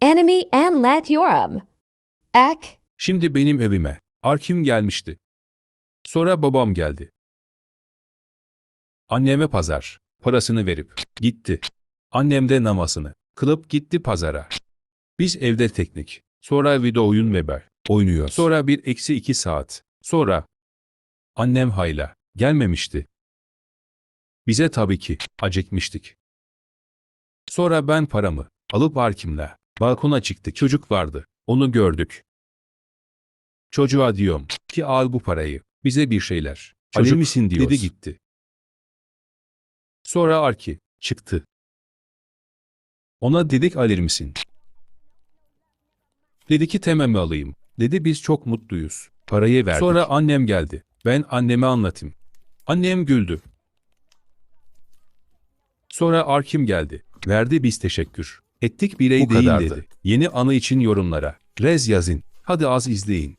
enemy and let yorum. Ek, Şimdi benim evime. Arkim gelmişti. Sonra babam geldi. Anneme pazar. Parasını verip gitti. Annem de namazını kılıp gitti pazara. Biz evde teknik. Sonra video oyun veber. Oynuyor. Sonra bir eksi iki saat. Sonra annem hayla gelmemişti. Bize tabii ki acıkmıştık. Sonra ben paramı alıp Arkim'le balkona çıktık. Çocuk vardı. Onu gördük. Çocuğa diyorum ki al bu parayı. Bize bir şeyler. Çocuk, misin diyoruz. dedi gitti. Sonra Arki çıktı. Ona dedik alır mısın? Dedi ki tememi alayım. Dedi biz çok mutluyuz. Parayı verdik. Sonra annem geldi. Ben anneme anlatayım. Annem güldü. Sonra Arkim geldi. Verdi biz teşekkür. Ettik birey Bu değil kadardı. dedi. Yeni anı için yorumlara. Rez yazın. Hadi az izleyin.